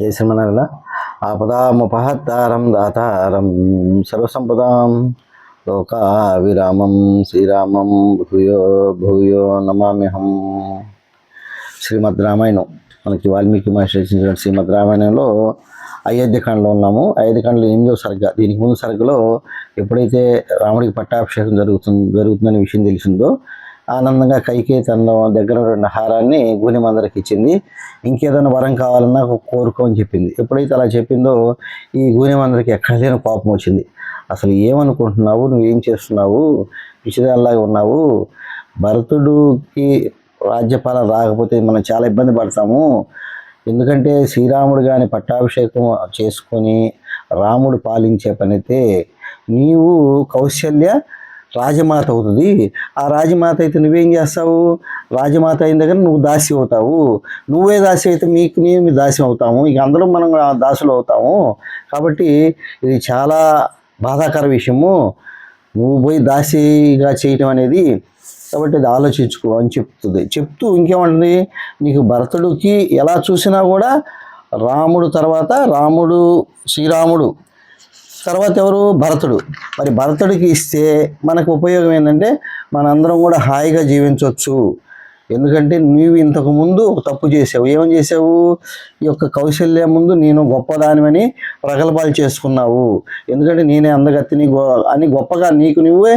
ఏ శ్రీమనారాయణ ఆపదాముపహత్తారం దాతారం సర్వసంపదాం లోకా విరామం శ్రీరామం భూయో భూయో నమామ్యహం. శ్రీమద్ రామాయణం. మనకి వాల్మీకి మహర్షి రచించిన శ్రీమద్ రామాయణంలో అయోధ్యకాండలో ఉన్నాము. అయోధ్యకాండలో ఎనిమిదో సరిగ్గా. దీనికి ముందు సరిగ్గాలో ఎప్పుడైతే రాముడికి పట్టాభిషేకం జరుగుతుంది జరుగుతుందనే విషయం తెలిసిందో ఆనందంగా కైకే తన దగ్గర ఉన్న హారాన్ని గూనిమందరికి ఇచ్చింది. ఇంకేదైనా వరం కావాలన్నా కోరుకో అని చెప్పింది. ఎప్పుడైతే అలా చెప్పిందో ఈ గూనిమందరికి ఎక్కడ లేని కోపం వచ్చింది. అసలు ఏమనుకుంటున్నావు? నువ్వేం చేస్తున్నావు? పిచ్చిదాల్లాగా ఉన్నావు. భరతుడికి రాజ్యపాలన రాకపోతే మనం చాలా ఇబ్బంది పడతాము. ఎందుకంటే శ్రీరాముడు కానీ పట్టాభిషేకం చేసుకొని రాముడు పాలించే పనైతే నీవు కౌశల్య రాజమాత అవుతుంది. ఆ రాజమాత అయితే నువ్వేం చేస్తావు? రాజమాత అయిన దగ్గర నువ్వు దాసి అవుతావు. నువ్వే దాసి అయితే మీకు నేను దాసి అవుతాము. ఇక అందరం మనం దాసులు అవుతాము. కాబట్టి ఇది చాలా బాధాకర విషయము. నువ్వు పోయి దాసిగా చేయటం అనేది కాబట్టి అది ఆలోచించుకో అని చెప్తుంది. చెప్తూ ఇంకేమంటుంది? నీకు భరతుడికి ఎలా చూసినా కూడా రాముడు తర్వాత రాముడు శ్రీరాముడు తర్వాత ఎవరు? భరతుడు. మరి భరతుడికి ఇస్తే మనకు ఉపయోగం ఏంటంటే మనందరం కూడా హాయిగా జీవించవచ్చు ఎందుకంటే నీవు ఇంతకు ముందు ఒక తప్పు చేసావు. ఏమని చేసావు? ఈ యొక్క కౌశల్యం ముందు నేను గొప్పదానివని ప్రగల్భాలు చేసుకున్నావు. ఎందుకంటే నేనే అందగత్తిని గో అని గొప్పగా నీకు నువ్వే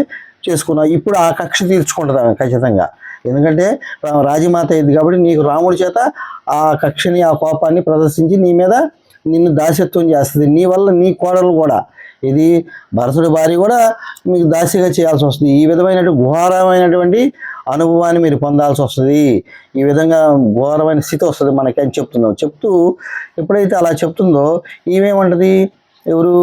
చేసుకున్నావు. ఇప్పుడు ఆ కక్ష తీర్చుకుంటున్నావు ఖచ్చితంగా. ఎందుకంటే రాజమాత అయింది కాబట్టి నీకు రాముడి చేత ఆ కక్షని ఆ కోపాన్ని ప్రదర్శించి నీ మీద నిన్ను దాసత్వం చేస్తుంది. నీ వల్ల నీ కోడలు కూడా ఇది భరతుడి భార్య కూడా మీకు దాసిగా చేయాల్సి వస్తుంది. ఈ విధమైన ఘోరమైనటువంటి అనుభవాన్ని మీరు పొందాల్సి వస్తుంది. ఈ విధంగా ఘోరమైన స్థితి వస్తుంది మనకి అని చెప్తున్నాం. చెప్తూ ఎప్పుడైతే అలా చెప్తుందో ఈమెమంటది ఎవరు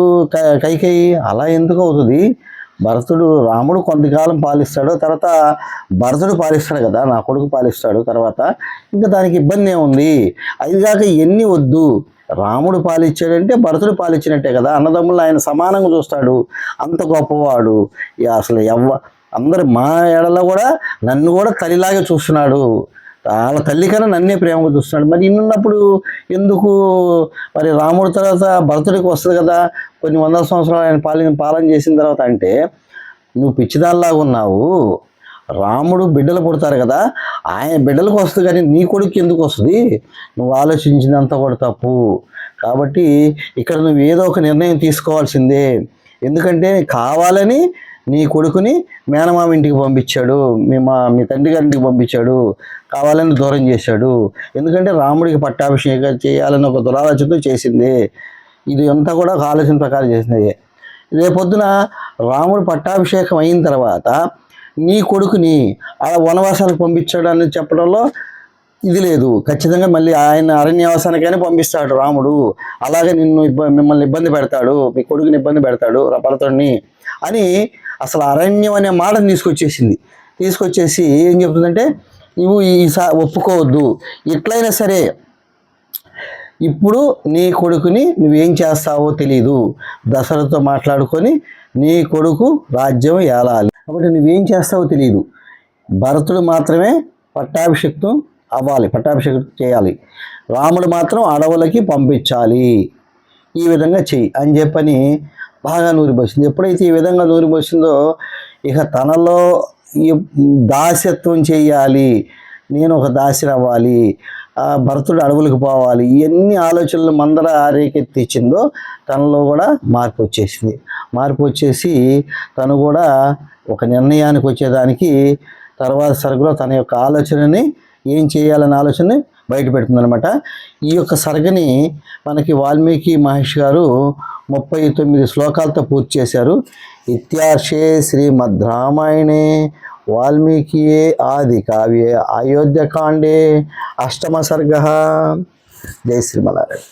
కైకేయి? అలా ఎందుకు అవుతుంది? భరతుడు రాముడు కొంతకాలం పాలిస్తాడు తర్వాత భరతుడు పాలిస్తాడు కదా నా కొడుకు పాలిస్తాడు తర్వాత. ఇంకా దానికి ఇబ్బంది ఏముంది? అది కాక ఎన్ని వద్దు? రాముడు పాలిచ్చాడంటే భరతుడు పాలిచ్చినట్టే కదా. అన్నదమ్ములు ఆయన సమానంగా చూస్తాడు. అంత గొప్పవాడు. అసలు ఎవ్వ అందరు మా ఏడలో కూడా నన్ను కూడా తల్లిలాగే చూస్తున్నాడు. వాళ్ళ తల్లి కన్నా నన్నే ప్రేమగా చూస్తున్నాడు. మరి ఇన్నున్నప్పుడు ఎందుకు? మరి రాముడి తర్వాత భరతుడికి వస్తుంది కదా. కొన్ని వందల సంవత్సరాలు ఆయన పాలన పాలన చేసిన తర్వాత అంటే నువ్వు పిచ్చిదాల్లాగా ఉన్నావు. రాముడు బిడ్డలు పుడతారు కదా ఆయన బిడ్డలకు వస్తుంది కానీ నీ కొడుకు ఎందుకు వస్తుంది? నువ్వు ఆలోచించినంత కూడా తప్పు. కాబట్టి ఇక్కడ నువ్వు ఏదో ఒక నిర్ణయం తీసుకోవాల్సిందే. ఎందుకంటే కావాలని నీ కొడుకుని మేనమామ ఇంటికి పంపించాడు మీ మా మీ తండ్రి గారింటికి పంపించాడు కావాలని దూరం చేశాడు. ఎందుకంటే రాముడికి పట్టాభిషేకం చేయాలని ఒక దురాలోచనతో చేసింది. ఇది అంతా కూడా ఒక ఆలోచన ప్రకారం చేసినది రేపొద్దున రాముడు పట్టాభిషేకం అయిన తర్వాత నీ కొడుకుని అలా వనవాసాలకు పంపించాడు అని చెప్పడంలో ఇది లేదు. ఖచ్చితంగా మళ్ళీ ఆయన అరణ్యవాసానికైనా పంపిస్తాడు రాముడు. అలాగే నిన్ను ఇబ్బ మిమ్మల్ని ఇబ్బంది పెడతాడు మీ కొడుకుని ఇబ్బంది పెడతాడు భరతుడిని అని అసలు అరణ్యం అనే మాటను తీసుకొచ్చేసింది. తీసుకొచ్చేసి ఏం చెప్తుందంటే నువ్వు ఈసా ఒప్పుకోవద్దు. ఎట్లయినా సరే ఇప్పుడు నీ కొడుకుని నువ్వేం చేస్తావో తెలీదు. దశరథతో మాట్లాడుకొని నీ కొడుకు రాజ్యం ఏలాలి. కాబట్టి నువ్వేం చేస్తావో తెలియదు భరతుడు మాత్రమే పట్టాభిషేకం అవ్వాలి పట్టాభిషేకం చేయాలి. రాముడు మాత్రం అడవులకి పంపించాలి. ఈ విధంగా చెయ్యి అని చెప్పని బాగా నూరిపోసింది. ఎప్పుడైతే ఈ విధంగా నూరిపోసిందో ఇక తనలో ఈ దాస్యత్వం చేయాలి. నేను ఒక దాసిని అవ్వాలి భరతుడు అడవులకు పోవాలి ఇవన్నీ ఆలోచనలు మందర ఆరేకెత్తిచ్చిందో తనలో కూడా మార్పు వచ్చేసింది. మార్పు వచ్చేసి తను కూడా ఒక నిర్ణయానికి వచ్చేదానికి తర్వాత సరుకులో తన యొక్క ఆలోచనని ఏం చేయాలనే ఆలోచనని బయట పెడుతుందనమాట ఈ యొక్క సరగని మనకి వాల్మీకి మహర్షి గారు ముప్పై తొమ్మిది శ్లోకాలతో పూర్తి చేశారు. ఇత్యార్షే శ్రీమద్ రామాయణే వాల్మీకి ఆది కావ్యే అయోధ్యకాండే అష్టమ సర్గ. జై శ్రీమలారాయణ